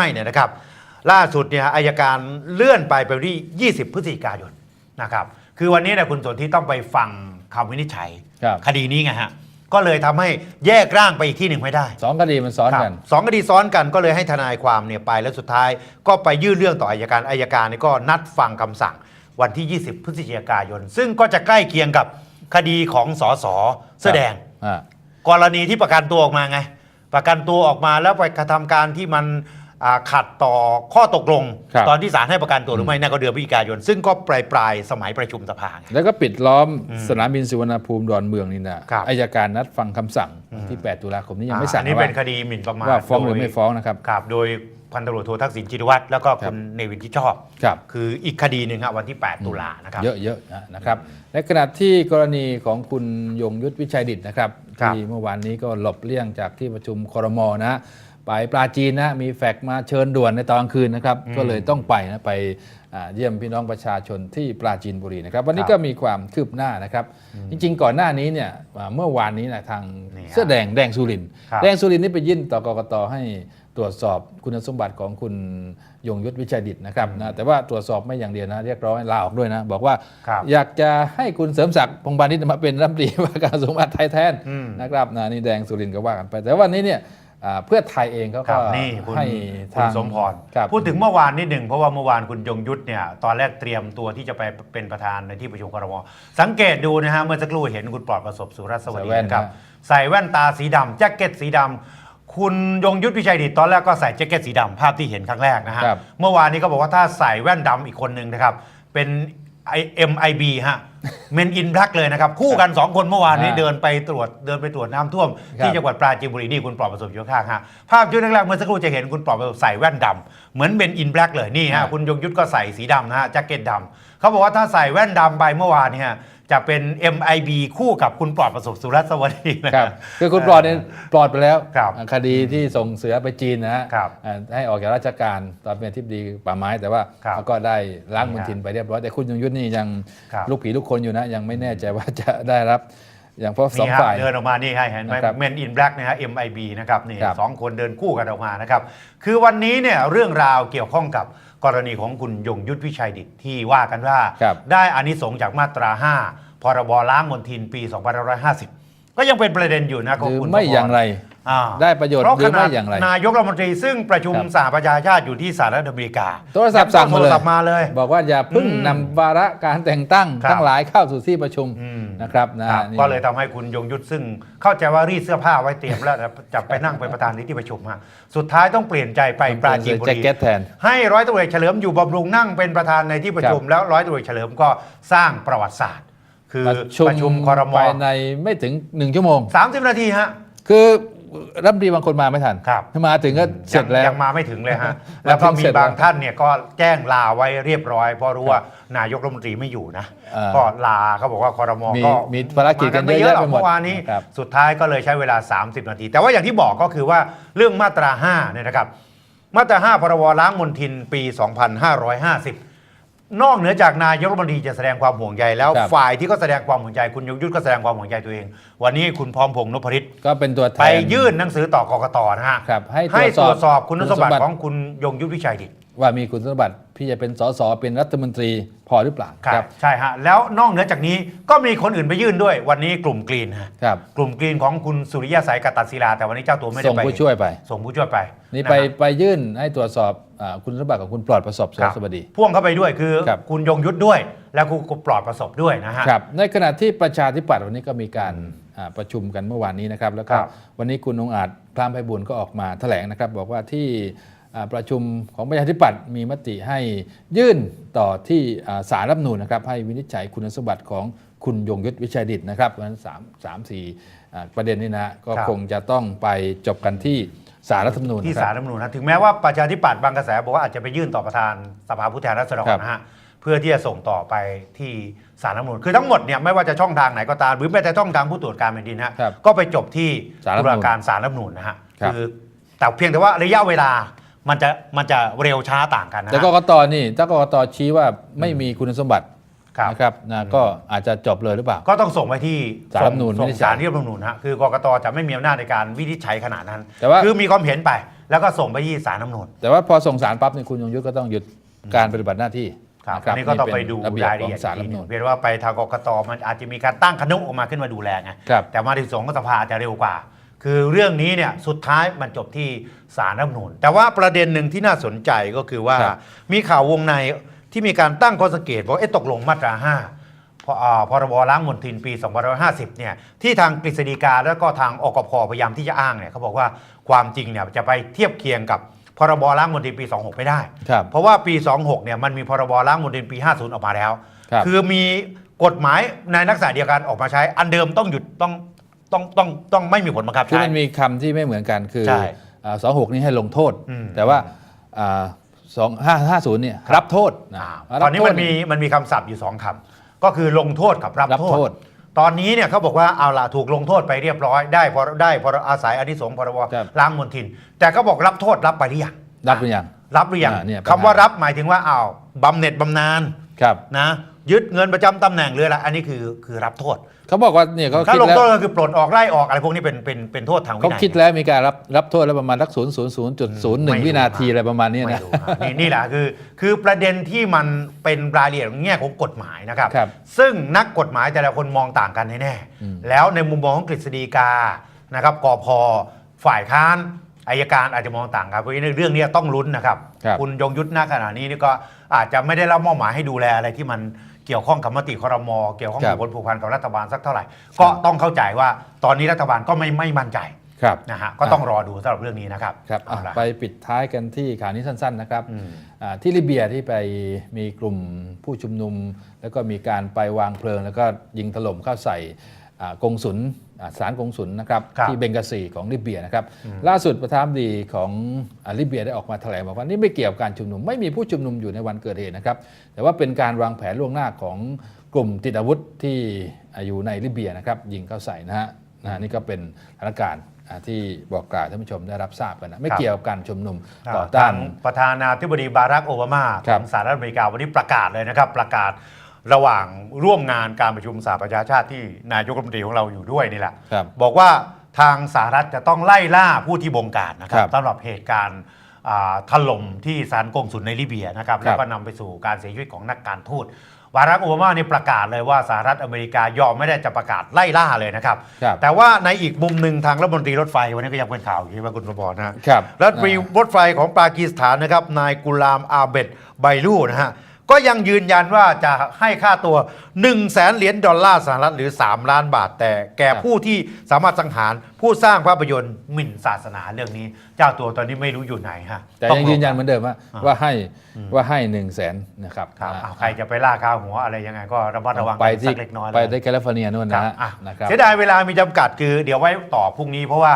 ให้เนี่ยนะครับล่าสุดเนี่ยอายการเลื่อนไปเป็นวันที่ 20 พฤศจิกายนนะครับคือวันนี้เนี่ยคุณสนที่ต้องไปฟังคำวินิจฉัย ครับคดีนี้ไงฮะก็เลยทำให้แยกร่างไปอีกที่หนึ่งไม่ได้สองคดีมันซ้อนครับกันสองคดีซ้อนกันก็เลยให้ทนายความเนี่ยไปแล้วสุดท้าย ก็ไปยื่นเรื่องต่ออายการอายการเนี่ยก็นัดฟังคำสั่งวันที่ 20 พฤศจิกายน ซึ่งก็จะใกล้เคียงกับคดีของสสเสื้อแดง อ่ากรณีที่ประกันตัวออกมาไง ประกันตัวออกมาแล้วไปกระทำการที่มันอ่า ขัดต่อข้อตกลงครับตอนที่ศาลให้ประกันตัวหรือไม่นั่นก็เดือนพฤศจิกายน ซึ่งก็ปลายปลายๆสมัยประชุมสภาไงแล้วก็ปิดล้อมสนามบินสุวรรณภูมิดอนเมืองนี่นะครับอายการนัดฟังคำสั่งที่ 8 ตุลาคมนี้ยังไม่สั่งอันนี้ว่าเป็นคดีหมิ่นประมาทว่าฟ้องหรือโดยไม่ฟ้องนะครับครับโดยพันตำรวจโททักษิณชินวัตรแล้วก็ครัคุบณเนวินที่ชอบครับคืออีกคดีหนึ่งครับวันที่ 8 ตุลานะครับเยอะๆนะครับในขณะที่กรณีของคุณยงยุทธวิชัยดิตนะครับครับที่เมื่อวานนี้ก็หลบเลี่ยงจากที่ประชุมครมนะ ไปปราจีนนะมีแฟกซ์มาเชิญด่วนในตอนกลางคืนนะครับ ก็เลยต้องไปนะไปอ่าเยี่ยมพี่น้องประชาชนที่ปราจีนบุรีนะครับ วันนี้ครับก็มีความคืบหน้านะครับ จริงๆ ก่อนหน้านี้เนี่ยอ่าเมื่อวานนี้นะทางนี่ฮะเสื้อแดงแดงสุรินทร์ครับแดงสุรินทร์นี่ไปยื่นต่อกกตให้ตรวจสอบคุณสมบัติของคุณยงยุทธวิชัยดิตนะครับนะแต่ว่าตรวจสอบไม่อย่างเดียวนะ เรียกร้องให้ลาออกด้วยนะ บอกว่าครับอยากจะให้คุณเสริมศักดิ์พงษ์พาณิชย์มาเป็นรัฐมนตรีว่าการกระทรวงมหาดไทยแทนอืมนะครับนะนี่แดงสุรินทร์ก็ว่ากันไป แต่วันนี้เนี่ยอ่า เพื่อไทยเองเขาคก็รับนี่คุณให้คุณทางสมพรครับพูดถึงเมื่อวานนิดหนึ่งเพราะว่าเมื่อวานคุณยงยุทธเนี่ยตอนแรกเตรียมตัวที่จะไปเป็นประธานในที่ประชุมครมสังเกตดูนะฮะเมื่อสักครู่เห็นคุณปลอดประสบสุรสวัสดีนะครับใส่แว่นตาสีดำแจ็คเก็ตสีดำคุณยงยุทธวิชัยดิตตอนแรกก็ใส่แจ็คเก็ตสีดำภาพที่เห็นครั้งแรกนะฮะครับเมื่อวานนี้ก็บอกว่าถ้าใส่แว่นดำอีกคนหนึ่งนะครับเป็น ไอ MIB ฮะเมนอินแบล็กเลยนะครับ คู่กัน 2 คนเมื่อวานนี้อ่าเดินไปตรวจเดินไปตรวจน้ำท่วมที่ครับจังหวัดปราจีนบุรีนี่คุณปลอดประสบอยู่ข้างๆฮะภาพชุดแรกๆเมื่อสักครู่จะเห็นคุณปลอดประสบใส่แว่นดำเหมือนเมนอินแบล็กเลยนี่ฮะอ่าคุณยงยุทธก็ใส่สีดำนะฮะแจ็คเก็ตดำเขาบอกว่าถ้าใส่แว่นดำไปเมื่อวานเนี่ย จะเป็น MIB คู่กับคุณปลอดประสบสุรสวัสดีนะครับคือคุณปลอดเนี่ยปลอดไปแล้วครับคดีที่ส่งเสือไปจีนนะฮะครับอ่าให้ออกจากราชการตอนเป็นทิบดีป่าไม้แต่ว่าครับเขาก็ได้ล้างมนี่ลฮะทินไปเรียบร้อย แต่คุณยงยุทธนี่ยังครับลูกผีลูกคนอยู่นะ ยังไม่แน่ใจว่าจะได้รับอย่างเพราะสองนี่ฮะฝ่ายเดินออกมานี่ให้เห็นไหมนะครับเมนอินแบล็กนะฮะ MIB นะครับนี่ครับ สองคนเดินคู่กันออกมานะครับ คือวันนี้เนี่ยเรื่องราวเกี่ยวข้องกับ กรณีของคุณยงยุทธวิชัยดิตที่ว่ากันว่า ครับได้อานิสงส์จากมาตรา 5 พรบล้างมลทินปี 2550 ก็ยังเป็นประเด็นอยู่นะของหรือคุณไม่สพอย่างไร อ่าได้ประโยชน์เพราะหรือขนาไม่ดอย่างไร นายกรัฐมนตรีซึ่งประชุมครับ สหประชาชาติอยู่ที่สหรัฐอเมริกาโทรศัพท์สั่งมาเลยโทรศัพท์มาเลย บอกว่าอย่าเพิ่งอืมนำวาระการแต่งตั้งครับ ทั้งหลายเข้าสู่ที่ประชุมอืมนะครับนะครับนี่ ก็เลยทำให้คุณยงยุทธซึ่งเข้าใจว่ารีดเสื้อผ้าไว้เตรียมแล้วจะไปนั่งเป็นประธานในที่ประชุมฮะสุดท้ายต้องเปลี่ยนใจไปปราจีนบุแจ็ครีเก็ตแทน ให้ร้อยตำรวจเอกเฉลิมอยู่บำรุงนั่งเป็นประธานในที่ประชุม แล้วร้อยตำรวจเอกเฉลิมก็สร้างประวัติศาสตร์ คือประชุมคอรมภายในไม่ถึงหนึ่งชั่วโมงสามสิบนาทีฮะ คือ รัฐมนตรีบางคนมาไม่ทันครับ มาถึงก็เสร็จแล้ว ยังมาไม่ถึงเลยฮะ แล้วก็มีเสร็จแล้วบางท่านเนี่ยก็แจ้งลาไว้เรียบร้อย เพราะรู้ว่านายกรัฐมนตรีไม่อยู่นะอ่าก็ลาเขาบอกว่าคอรมอมีก็มีภารกิจกันเยอะไม่แยะหรไปอกหมดเมื่อวานนี้ครับสุดท้ายก็เลยใช้เวลา 30 นาที แต่ว่าอย่างที่บอกก็คือว่าเรื่องมาตรา5เนี่ยนะครับ มาตรา 5 พรบล้างมลทินปี 2550 นอกเหนือจากนายกรัฐมนตรีจะแสดงความห่วงใยแล้ว ครับ ฝ่ายที่ก็แสดงความห่วงใยคุณยงยุทธก็แสดงความห่วงใยตัวเอง วันนี้คุณพร้อมพงษ์นพฤทธิ์ก็เป็นตัวแทน ไปยื่นหนังสือต่อกกตนะฮะครับให้ให้ตตรรววจจสสออบบคุณสมบัติคุณสมบัติของคุณยงยุทธวิชัยดิต ว่ามีคุณสมบัติที่จะเป็นสสเป็นรัฐมนตรีพอหรือเปล่าครับ ใช่ฮะ แล้วนอกเหนือจากนี้ก็มีคนอื่นไปยื่นด้วย วันนี้กลุ่มกรีนฮะครับ กลุ่มกรีนของคุณสุริยะสายกตัดศิลาแต่วันนี้เจ้าตัวไม่ได้ส่งไปผู้ช่วยไป ส่งผู้ช่วยไปนี่ะไปฮะไปยื่นให้ตรวจสอบ อ่าคุณสมบัติของคุณปลอดประสบสุครรับสวัสดี พ่วงเข้าไปด้วยคือครับคุณยงยุทธด้วย และคุณปลอดประสบด้วยนะฮะ ครับในขณะที่ประชาธิปัตย์วันนี้ก็มีการอ่าประชุมกันเมื่อวานนี้นะครับ แล้วก็ครับวันนี้คุณองค์อาจพรามไพบุญก็ออกมาแถลงนะครับ บอกว่าที่อ่าประชุมของประชาธิปัตย์มีมติให้ยื่นต่อที่อ่าศาลรัฐธรรมนูญนะครับ ให้วินิจฉัยคุณสมบัติของคุณยงยุทธวิชัยดิตนะครับเพราะฉะนั้นสามสามสี่อ่าประเด็นนี้นะก็ครับ คงจะต้องไปจบกันที่ ศาลรัฐธรรมนูญที่นะคสารรับรัฐธรรมนูญนะถึงแม้ว่าประชาธิปัตย์บางกระแสบอกว่าอาจจะไปยื่นต่อประธานสภาผู้แทนราษฎรครับนะฮะเพื่อที่จะส่งต่อไปที่สารรัฐธรรมนูญคือทั้งหมดเนี่ยไม่ว่าจะช่องทางไหนก็ตามหรือแม้แต่ช่องทางผู้ตรวจการแผ่นดินฮะครับก็ไปจบที่ศาลรัฐตุธรรมนูญลาการสารรัฐธรรมนูญนะฮะครับคือแต่เพียงแต่ว่าระยะเวลามันจะมันจะเร็วช้าต่างกันนะแต่ฮะกกตนี่ถ้ากกตชี้ว่าไม่มีคุณสมบัติ ครับ นะครับนะก็อาจจะจบเลยหรือเปล่า ก็ต้องส่งไปที่ศาลรัฐธรรมนูญส่วินิงจฉัยศาลที่รัฐธรรมนูญฮะคือกกตจะไม่มีอำนาจในการวินิจฉัยขนาดนั้น แต่ว่า คือมีความเห็นไป แล้วก็ส่งไปที่ศาลน้ำนูนแต่ว่าพอส่งสารปั๊บเนี่ยคุณยงยุทธก็ต้องหยุดการปฏิบัติหน้าที่ครับะอันนี้ก็ต้องไปดูนี่เป็นระเบียบรายขละองเอียดสารอีกรัฐธรรมนูญ เพียงว่าไปทางกกตมันอาจจะมีการตั้งคณะออกมาขึ้นมาดูแลไงครับ แต่มาถึงสงฆ์สภาจะเร็วกว่า คือเรื่องนี้เนี่ยสุดท้ายมันจบที่ศาลรัฐธรรมนูญแต่ว่าประเด็นหนึ่งที่น่าสนใจก็คือว่า ครับ มีข่าววงใน ที่มีการตั้งข้อสังเกตว่าเอ๊ะตกลงมาตรา 5พออ่าพรบล้างมลทินปี 2550 เนี่ยที่ทางกฤษฎีกาแล้วก็ทางอกพพยายามที่จะอ้างเนี่ยเขาบอกว่าความจริงเนี่ยจะไปเทียบเคียงกับพรบล้างมลทินปี 26 ไม่ได้ครับเพราะว่าปี 26 เนี่ยมันมีพรบล้างมลทินปี 50 ออกมาแล้วครับคือมีกฎหมายในลักษณะเดียวกันออกมาใช้ อันเดิมต้องหยุดต้องต้องต้องต้องไม่มีผลบังคับคือใช้มันมีคำที่ไม่เหมือนกันคือใช่สองหกนี่ให้ลงโทษอืมแต่ว่า สองห้าห้าศูนย์เนี่ยรับโทษนะอ่ารับตอนนี้มันโทษมีมันมีคำศัพท์อยู่สองคำก็คือลงโทษกับรับรับโทโทษ ษ ตอนนี้เนี่ยเขาบอกว่าเอาล่ะถูกลงโทษไปเรียบร้อย ได้พอได้พออาศัยอานิสงส์พรบครับ ล้างมลทิน แต่เขาบอกรับโทษรับไปหรือยังรับหรือยัง รับหรือยังอ่าเนี่ยปัญหา คำว่ารับหมายถึงว่าอ้าวบำเหน็จบำนาญครับ นะ ยึดเงินประจำตำแหน่งหรืออะไรอันนี้คือคือรับโทษ เขาบอกว่าเนี่ยเขาถ้าคิดลงแล้วโทษก็คือปลดออกไล่ออกอะไรพวกนี้เป็นเป็นเป็นโทษทางวิเขานัยคิดแล้วมีการรับรับโทษแล้วประมาณสักศูนย์ศูนย์ศูนย์จุดศูนย์หนึ่งไม่รู้วินาทีอะไรประมาณเนี้ยไม่นะ รู้ครับนี่นี่แหละคือคือประเด็นที่มันเป็นรายละเอียดในแง่ของกฎหมายนะครับ ครับซึ่งนักกฎหมายแต่ละคนมองต่างกันแน่อืมๆแล้วในมุมมองของกฤษฎีกานะครับกพฝ่ายค้านอายการอาจจะมองต่างกันเพราะฉะนั้นเรื่องนี้ต้องลุ้นนะครับ ครับณยงยุทธณขณะนี้นี่ก็อาจจะไม่ได้รับมอบหมายให้ดูแลอะไรที่มัน เกี่ยวข้องกับมติครมเกี่ยวข้องกับผลผูกพันกับรัฐบาลสักเท่าไหร่ ก็ต้องเข้าใจว่าตอนนี้รัฐบาลก็ไม่ไม่มั่นใจครับนะฮะก็ต้องรอดูสำหรับเรื่องนี้นะครับครับอะเอาล่ะไปปิดท้ายกันที่ข่าวนี้สั้น ๆ นะครับอืมอ่าที่ลิเบียที่ไปมีกลุ่มผู้ชุมนุม แล้วก็มีการไปวางเพลิง แล้วก็ยิงถล่มเข้าใส่อ่า กงสุลอ่าสารกงสุลนะครับครับที่เบงกาซีของลิเบียนะครับล่าสุดประธานาธิบดีของอาลิเบียได้ออกมาแถลงบอกว่านี่ไม่เกี่ยวกับการชุมนุม ไม่มีผู้ชุมนุมอยู่ในวันเกิดเหตุนะครับแต่ว่าเป็นการวางแผนล่วงหน้าของกลุ่มติดอาวุธที่อ่าอยู่ในลิเบียนะครับยิงเข้าใส่นะฮะนะฮะนี่ก็เป็นสถานการณ์อ่าที่บอกกล่าวท่านผู้ชมได้รับทราบกันนะไม่ครับเกี่ยวกับการชุมนุมอ่าต่อต้านทงประธานาธิบดีบารักโอบามาครัขบองสหรัฐอเมริกาวันนี้ประกาศเลยนะครับประกาศ ระหว่างร่วมงานการประชุมสหประชาชาติที่นายกรัฐมนตรีของเราอยู่ด้วยนี่แหละครับบอกว่าทางสหรัฐจะต้องไล่ล่าผู้ที่บงการนะครัครับบสำหรับเหตุการณ์อ่าถล่มที่ศาลกงสุลในลิเบียนะครับครับ แล้วก็นำไปสู่การเสียชีวิตของนักการทูตบารักโอบามานี่ประกาศเลยว่าสหรัฐอเมริกายอมไม่ได้จะประกาศไล่ล่าเลยนะครับ ครับ แต่ว่าในอีกมุมหนึ่งทางรัฐมนตรีรถไฟวันนี้ก็ยังเป็นข่าวอยู่ใช่ไหมคุณประบอนะฮะ ครับ รัฐมนตรีรถไฟของปากีสถานนะครับ นายกุลามอาเบดไบลูนะฮะ ก็ยังยืนยันว่าจะให้ค่าตัว1 0 0 0 0แสนเหรียญดอลลาร์สหรัฐหรือ 3 ล้านบาท แต่แก่ครับผู้ที่สามารถสังหารผู้สร้างภาพยนตร์หมิ่นศาสนาเรื่องนี้ เจ้าตัวตอนนี้ไม่รู้อยู่ไหนฮะแต่ต้อยังยืนยันเหมือนเดิมว่าอ่าว่าให้ว่าให้หนึ่งแสนนะครับครับอ่าอ้าวใครจะไปล่าข้าวหัวอะไรยังไงก็ระมัดระวังไปกันที่สักเล็กน้อยไปแล้วกันที่แคลิฟอร์เนียนู่นครันะบฮะอะนะครับเสียดายเวลามีจำกัดคือเดี๋ยวไว้ต่อพรุ่งนี้เพราะว่า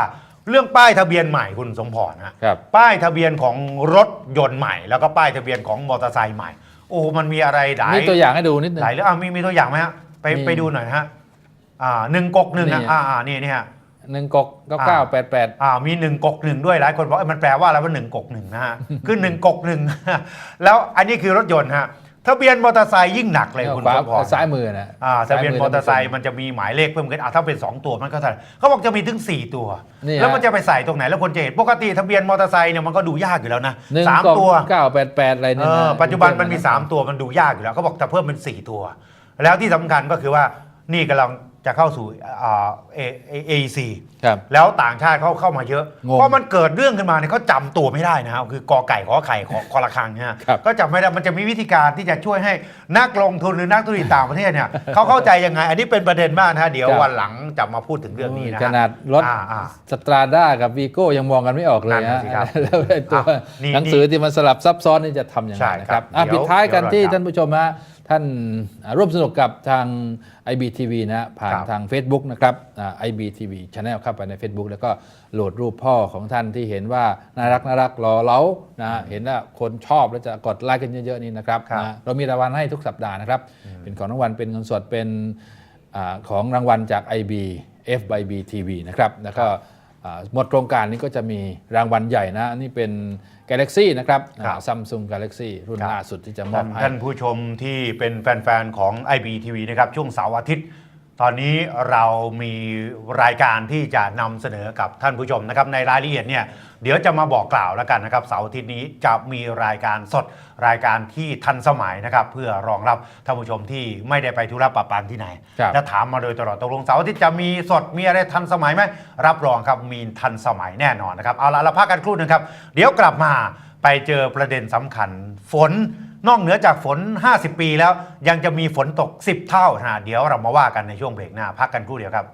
เรื่องป้ายทะเบียนใหม่คุณสมพรนะครับป้ายทะเบียนของรถยนต์ใหม่ แล้วก็ป้ายทะเบียนของมอเตอร์ไซค์ใหม่ โอ้มันมีอะไรหลายนี่ตัวอย่างให้ดูนิดนึงหลายเรื่องอะมีมีตัวอย่างไหมฮะไปมีไปดูหน่อยนะฮะอ่าหนึ่งกกหนึ่งนี่อะอ่าอ่านี่นี่ฮะหนึ่งกกเก้าเก้าแปดแปดอ่ามีหนึ่งกกหนึ่งด้วยหลายคนบอกเอ้ยมันแปลว่าอะไรว่าหนึ่งกกหนึ่งนะฮะคือหนึ่งกกหนึ่งแล้วอันนี้คือรถยนต์ฮะ ทะเบียนมอเตอร์ไซค์ยิ่งหนักเลยคุณขวาสมพรซ้ายมือนะอ่าทะเบียนมอเตอร์ไซค์ซ้ายมันจะมีหมายเลขเพิ่มขึ้นอะถ้าเป็น 2 ตัวมันก็เท่าไหร่เขาบอกจะมีถึง 4 ตัวนี่ฮะแล้วมันจะไปใส่ตรงไหนแล้วคนจะเห็นปกติทะเบียนมอเตอร์ไซค์เนี่ยมันก็ดูยากอยู่แล้วนะหนึ่งสามกกตัวเก้าแปดแปดอะไรเอเนี่ยอนะปัจจุบันมันมี 3 ตัวมันดูยากอยู่แล้วเขาบอกจะเพิ่มเป็น 4 ตัว แล้วที่สำคัญก็คือว่านี่กำลัง จะเข้าสู่อ่าเอเอซีครับแล้วต่างชาติเขาเข้ามาเยอะงงเพราะมันเกิดเรื่องขึ้นมาเนี่ยเขาจำตัวไม่ได้นะครับคือกอไก่ขอไข่ขอคอละครังเนี่ยครับก็จำไม่ได้มันจะมีวิธีการที่จะช่วยให้นักลงทุนหรือนักธุรกิจต่างประเทศเนี่ยเขาเข้าใจยังไง อันนี้เป็นประเด็นมากนะฮะเดี๋ยววันหลังจะมาพูดถึงเรื่องนี้นะฮะขนาดรถอ่าอ่าสตราด้ากับวีโก้ยังมองกันไม่ออกเลยนั่นฮะน่ะสิครับแล้วไอ้ตัวอะนี่หนังสือที่มันสลับซับซ้อนนี่จะทำยังใช่ไงนะคครัรับบอะเดี๋ยวปิดท้ายกันที่เดี๋ยวเราท่านผู้ชมฮะ ท่านอ่าร่วมสนุกกับทาง IBTV นะผ่านครับทาง Facebook นะครับอ่า IBTV Channel เข้าไปใน Facebook แล้วก็โหลดรูปพ่อของท่านที่เห็นว่าน่ารักน่ารักรอเล้านะเห็นว่าคนชอบแล้วจะกดไลค์กันเยอะๆนี่นะครับครับนะเรามีรางวัลให้ทุกสัปดาห์นะครับ เป็นของรางวัลเป็นเงินสดเป็นอาของรางวัลจาก IB F by B TV นะครับแล้วก็อ่า หมดโครงการนี้ก็จะมีรางวัลใหญ่นะนี่เป็น Galaxy นะครับครับซัมซุง Galaxy รุ่นครับล่าสุดที่จะมอท่าบนให้ท่านผู้ชมที่เป็นแฟน ๆ ของ IBTV นะครับช่วงเสาร์อาทิตย์ ตอนนี้เรามีรายการที่จะนำเสนอกับท่านผู้ชมนะครับในรายละเอียดเนี่ยเดี๋ยวจะมาบอกกล่าวแล้วกันนะครับเสาร์อาทิตย์นี้จะมีรายการสดรายการที่ทันสมัยนะครับเพื่อรองรับท่านผู้ชมที่ไม่ได้ไปธุระปะปันที่ไหนครับและถามมาโดยตลอดตกลงเสาร์อาทิตย์จะมีสดมีอะไรทันสมัยไหมรับรองครับมีทันสมัยแน่นอนนะครับเอาละเราพักกันครู่หนึงครับเดี๋ยวกลับมาไปเจอประเด็นสำคัญฝน นอกเหนือจากฝน 50 ปีแล้วยังจะมีฝนตก 10 เท่านะเดี๋ยวเรามาว่ากันในช่วงเบรกหน้าพักกันครู่เดียวครับ